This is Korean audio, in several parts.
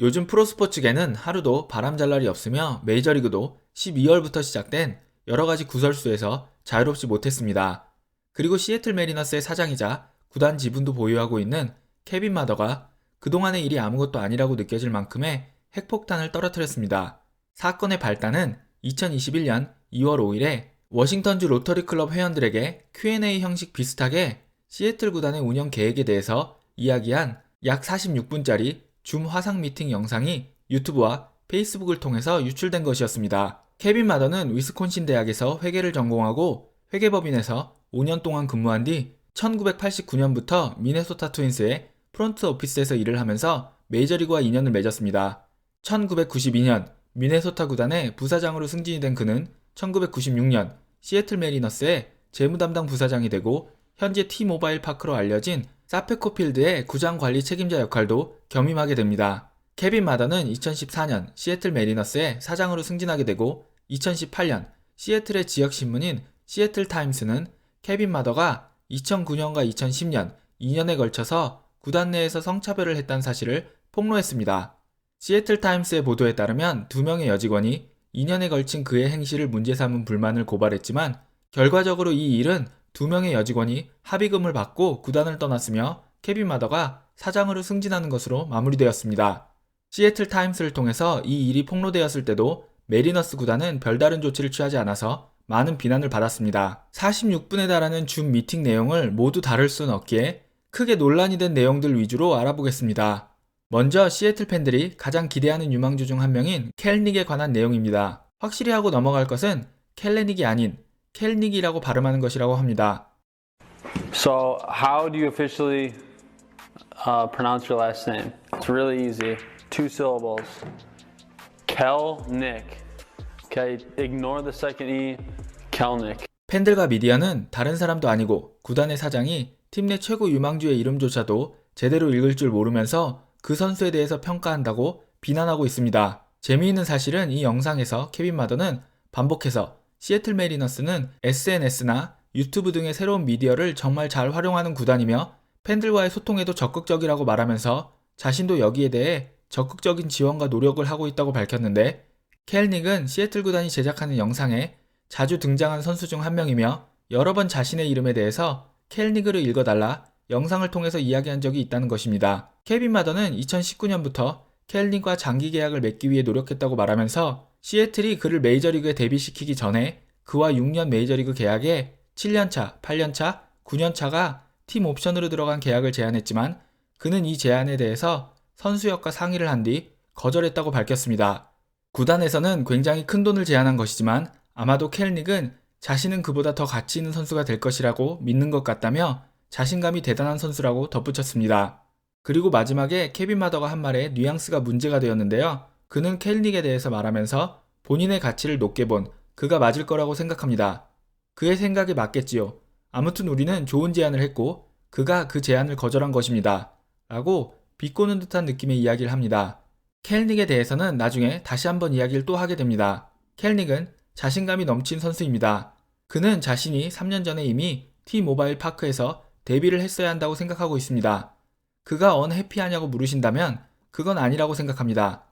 요즘 프로스포츠계는 하루도 바람 잘 날이 없으며 메이저리그도 12월부터 시작된 여러 가지 구설수에서 자유롭지 못했습니다. 그리고 시애틀 메리너스의 사장이자 구단 지분도 보유하고 있는 케빈 마더가 그동안의 일이 아무것도 아니라고 느껴질 만큼의 핵폭탄을 떨어뜨렸습니다. 사건의 발단은 2021년 2월 5일에 워싱턴주 로터리 클럽 회원들에게 Q&A 형식 비슷하게 시애틀 구단의 운영 계획에 대해서 이야기한 약 46분짜리 줌 화상 미팅 영상이 유튜브와 페이스북을 통해서 유출된 것이었습니다. 케빈 마더는 위스콘신 대학에서 회계를 전공하고 회계법인에서 5년 동안 근무한 뒤 1989년부터 미네소타 트윈스의 프론트 오피스에서 일을 하면서 메이저리그와 인연을 맺었습니다. 1992년 미네소타 구단의 부사장으로 승진이 된 그는 1996년 시애틀 메리너스의 재무 담당 부사장이 되고 현재 T-모바일 파크로 알려진 사페코필드의 구장 관리 책임자 역할도 겸임하게 됩니다. 케빈 마더는 2014년 시애틀 메리너스의 사장으로 승진하게 되고 2018년 시애틀의 지역 신문인 시애틀 타임스는 케빈 마더가 2009년과 2010년 2년에 걸쳐서 구단 내에서 성차별을 했다는 사실을 폭로했습니다. 시애틀 타임스의 보도에 따르면 두 명의 여직원이 2년에 걸친 그의 행실을 문제 삼은 불만을 고발했지만 결과적으로 이 일은 두 명의 여직원이 합의금을 받고 구단을 떠났으며 케빈 마더가 사장으로 승진하는 것으로 마무리되었습니다. 시애틀 타임스를 통해서 이 일이 폭로되었을 때도 메리너스 구단은 별다른 조치를 취하지 않아서 많은 비난을 받았습니다. 46분에 달하는 줌 미팅 내용을 모두 다룰 수는 없기에 크게 논란이 된 내용들 위주로 알아보겠습니다. 먼저 시애틀 팬들이 가장 기대하는 유망주 중 한 명인 켈닉에 관한 내용입니다. 확실히 하고 넘어갈 것은 켈레닉이 아닌 켈닉이라고 발음하는 것이라고 합니다. So, how do you officially uh, pronounce your last name? It's really easy. Two syllables. Kelnick. Okay, ignore the second E. Kelnick. 팬들과 미디어는 다른 사람도 아니고 구단의 사장이 팀 내 최고 유망주의 이름조차도 제대로 읽을 줄 모르면서 그 선수에 대해서 평가한다고 비난하고 있습니다. 재미있는 사실은 이 영상에서 케빈 마더는 반복해서 시애틀 메리너스는 SNS나 유튜브 등의 새로운 미디어를 정말 잘 활용하는 구단이며 팬들과의 소통에도 적극적이라고 말하면서 자신도 여기에 대해 적극적인 지원과 노력을 하고 있다고 밝혔는데 켈닉은 시애틀 구단이 제작하는 영상에 자주 등장한 선수 중 한 명이며 여러 번 자신의 이름에 대해서 켈닉을 읽어달라 영상을 통해서 이야기한 적이 있다는 것입니다. 케빈 마더는 2019년부터 켈닉과 장기 계약을 맺기 위해 노력했다고 말하면서 시애틀이 그를 메이저리그에 데뷔시키기 전에 그와 6년 메이저리그 계약에 7년차, 8년차, 9년차가 팀 옵션으로 들어간 계약을 제안했지만 그는 이 제안에 대해서 선수역과 상의를 한 뒤 거절했다고 밝혔습니다. 구단에서는 굉장히 큰 돈을 제안한 것이지만 아마도 켈닉은 자신은 그보다 더 가치 있는 선수가 될 것이라고 믿는 것 같다며 자신감이 대단한 선수라고 덧붙였습니다. 그리고 마지막에 케빈 마더가 한 말에 뉘앙스가 문제가 되었는데요. 그는 켈닉에 대해서 말하면서 본인의 가치를 높게 본 그가 맞을 거라고 생각합니다. 그의 생각이 맞겠지요. 아무튼 우리는 좋은 제안을 했고 그가 그 제안을 거절한 것입니다. 라고 비꼬는 듯한 느낌의 이야기를 합니다. 켈닉에 대해서는 나중에 다시 한번 이야기를 또 하게 됩니다. 켈닉은 자신감이 넘친 선수입니다. 그는 자신이 3년 전에 이미 T-모바일 파크에서 데뷔를 했어야 한다고 생각하고 있습니다. 그가 언해피하냐고 물으신다면 그건 아니라고 생각합니다.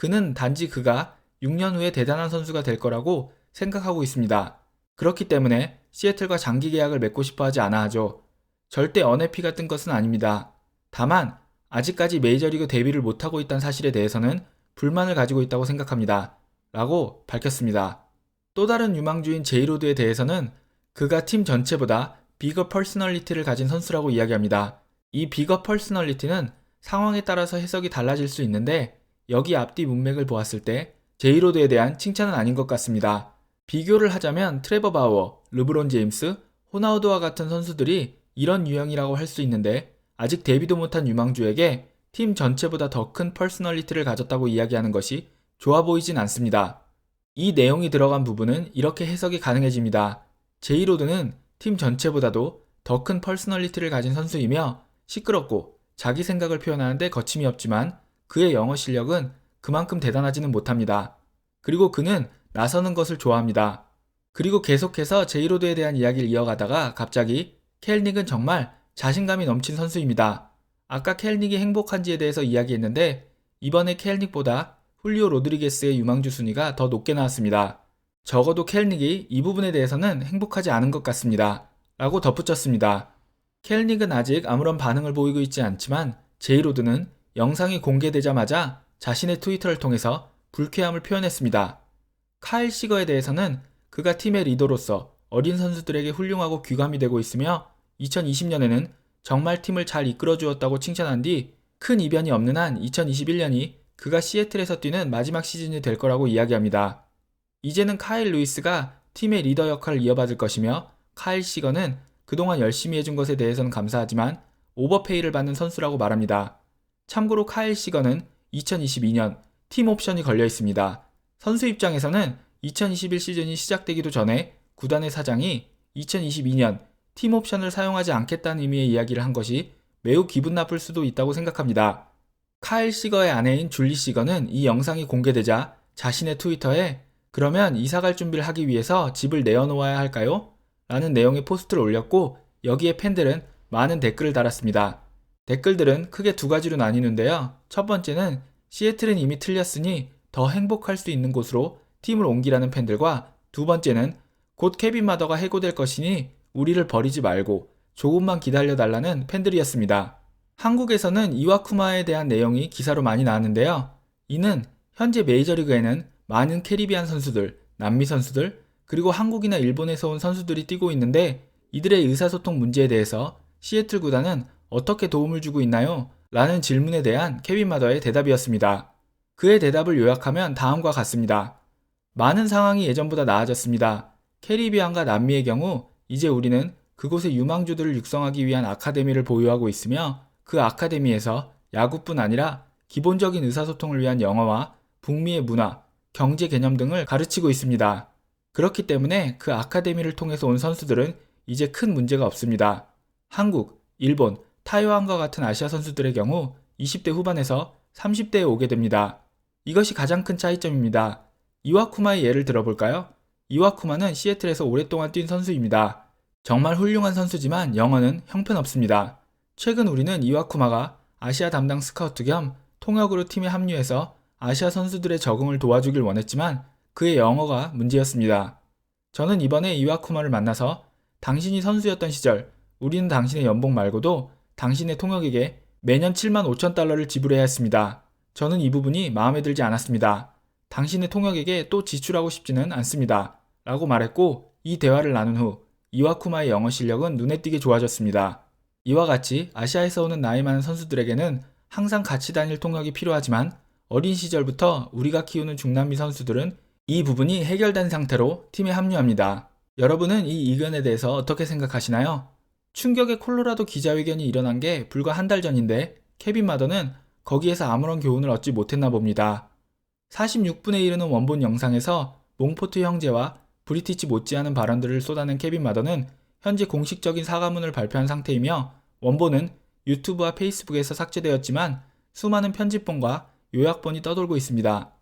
그는 단지 그가 6년 후에 대단한 선수가 될 거라고 생각하고 있습니다. 그렇기 때문에 시애틀과 장기 계약을 맺고 싶어 하지 않아 하죠. 절대 언해피 같은 것은 아닙니다. 다만 아직까지 메이저리그 데뷔를 못하고 있다는 사실에 대해서는 불만을 가지고 있다고 생각합니다. 라고 밝혔습니다. 또 다른 유망주인 제이로드에 대해서는 그가 팀 전체보다 비거 퍼스널리티를 가진 선수라고 이야기합니다. 이 비거 퍼스널리티는 상황에 따라서 해석이 달라질 수 있는데 여기 앞뒤 문맥을 보았을 때 제이로드에 대한 칭찬은 아닌 것 같습니다. 비교를 하자면 트레버 바워, 르브론 제임스, 호나우드와 같은 선수들이 이런 유형이라고 할 수 있는데 아직 데뷔도 못한 유망주에게 팀 전체보다 더 큰 퍼스널리티를 가졌다고 이야기하는 것이 좋아 보이진 않습니다. 이 내용이 들어간 부분은 이렇게 해석이 가능해집니다. 제이로드는 팀 전체보다도 더 큰 퍼스널리티를 가진 선수이며 시끄럽고 자기 생각을 표현하는데 거침이 없지만 그의 영어 실력은 그만큼 대단하지는 못합니다. 그리고 그는 나서는 것을 좋아합니다. 그리고 계속해서 제이로드에 대한 이야기를 이어가다가 갑자기 켈닉은 정말 자신감이 넘친 선수입니다. 아까 켈닉이 행복한지에 대해서 이야기했는데 이번에 켈닉보다 훌리오 로드리게스의 유망주 순위가 더 높게 나왔습니다. 적어도 켈닉이 이 부분에 대해서는 행복하지 않은 것 같습니다. 라고 덧붙였습니다. 켈닉은 아직 아무런 반응을 보이고 있지 않지만 제이로드는 영상이 공개되자마자 자신의 트위터를 통해서 불쾌함을 표현했습니다. 카일 시거에 대해서는 그가 팀의 리더로서 어린 선수들에게 훌륭하고 귀감이 되고 있으며 2020년에는 정말 팀을 잘 이끌어 주었다고 칭찬한 뒤 큰 이변이 없는 한 2021년이 그가 시애틀에서 뛰는 마지막 시즌이 될 거라고 이야기합니다. 이제는 카일 루이스가 팀의 리더 역할을 이어받을 것이며 카일 시거는 그동안 열심히 해준 것에 대해서는 감사하지만 오버페이를 받는 선수라고 말합니다. 참고로 카일 시거는 2022년 팀 옵션이 걸려 있습니다. 선수 입장에서는 2021 시즌이 시작되기도 전에 구단의 사장이 2022년 팀 옵션을 사용하지 않겠다는 의미의 이야기를 한 것이 매우 기분 나쁠 수도 있다고 생각합니다. 카일 시거의 아내인 줄리 시거는 이 영상이 공개되자 자신의 트위터에 그러면 이사갈 준비를 하기 위해서 집을 내어놓아야 할까요? 라는 내용의 포스트를 올렸고 여기에 팬들은 많은 댓글을 달았습니다. 댓글들은 크게 두 가지로 나뉘는데요. 첫 번째는 시애틀은 이미 틀렸으니 더 행복할 수 있는 곳으로 팀을 옮기라는 팬들과 두 번째는 곧 케빈 마더가 해고될 것이니 우리를 버리지 말고 조금만 기다려 달라는 팬들이었습니다. 한국에서는 이와쿠마에 대한 내용이 기사로 많이 나왔는데요. 이는 현재 메이저리그에는 많은 캐리비안 선수들, 남미 선수들, 그리고 한국이나 일본에서 온 선수들이 뛰고 있는데 이들의 의사소통 문제에 대해서 시애틀 구단은 어떻게 도움을 주고 있나요? 라는 질문에 대한 케빈 마더의 대답이었습니다. 그의 대답을 요약하면 다음과 같습니다. 많은 상황이 예전보다 나아졌습니다. 캐리비안과 남미의 경우 이제 우리는 그곳의 유망주들을 육성하기 위한 아카데미를 보유하고 있으며 그 아카데미에서 야구뿐 아니라 기본적인 의사소통을 위한 영어와 북미의 문화, 경제 개념 등을 가르치고 있습니다. 그렇기 때문에 그 아카데미를 통해서 온 선수들은 이제 큰 문제가 없습니다. 한국, 일본, 타이완과 같은 아시아 선수들의 경우 20대 후반에서 30대에 오게 됩니다. 이것이 가장 큰 차이점입니다. 이와쿠마의 예를 들어볼까요? 이와쿠마는 시애틀에서 오랫동안 뛴 선수입니다. 정말 훌륭한 선수지만 영어는 형편없습니다. 최근 우리는 이와쿠마가 아시아 담당 스카우트 겸 통역으로 팀에 합류해서 아시아 선수들의 적응을 도와주길 원했지만 그의 영어가 문제였습니다. 저는 이번에 이와쿠마를 만나서 당신이 선수였던 시절 우리는 당신의 연봉 말고도 당신의 통역에게 매년 7만 5천 달러를 지불해야 했습니다. 저는 이 부분이 마음에 들지 않았습니다. 당신의 통역에게 또 지출하고 싶지는 않습니다. 라고 말했고 이 대화를 나눈 후 이와쿠마의 영어 실력은 눈에 띄게 좋아졌습니다. 이와 같이 아시아에서 오는 나이 많은 선수들에게는 항상 같이 다닐 통역이 필요하지만 어린 시절부터 우리가 키우는 중남미 선수들은 이 부분이 해결된 상태로 팀에 합류합니다. 여러분은 이 의견에 대해서 어떻게 생각하시나요? 충격의 콜로라도 기자회견이 일어난 게 불과 한 달 전인데 케빈 마더는 거기에서 아무런 교훈을 얻지 못했나 봅니다. 46분에 이르는 원본 영상에서 몽포트 형제와 브리티치 못지않은 발언들을 쏟아낸 케빈 마더는 현재 공식적인 사과문을 발표한 상태이며 원본은 유튜브와 페이스북에서 삭제되었지만 수많은 편집본과 요약본이 떠돌고 있습니다.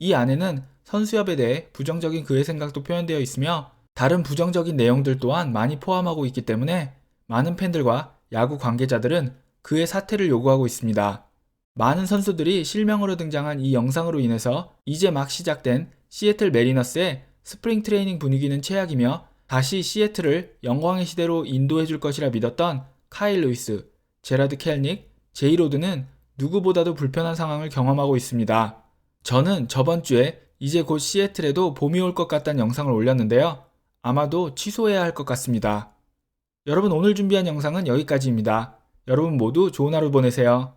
이 안에는 선수협에 대해 부정적인 그의 생각도 표현되어 있으며 다른 부정적인 내용들 또한 많이 포함하고 있기 때문에 많은 팬들과 야구 관계자들은 그의 사퇴를 요구하고 있습니다. 많은 선수들이 실명으로 등장한 이 영상으로 인해서 이제 막 시작된 시애틀 메리너스의 스프링 트레이닝 분위기는 최악이며 다시 시애틀을 영광의 시대로 인도해 줄 것이라 믿었던 카일 루이스, 제라드 켈닉, 제이 로드는 누구보다도 불편한 상황을 경험하고 있습니다. 저는 저번 주에 이제 곧 시애틀에도 봄이 올 것 같다는 영상을 올렸는데요. 아마도 취소해야 할 것 같습니다. 여러분 오늘 준비한 영상은 여기까지입니다. 여러분 모두 좋은 하루 보내세요.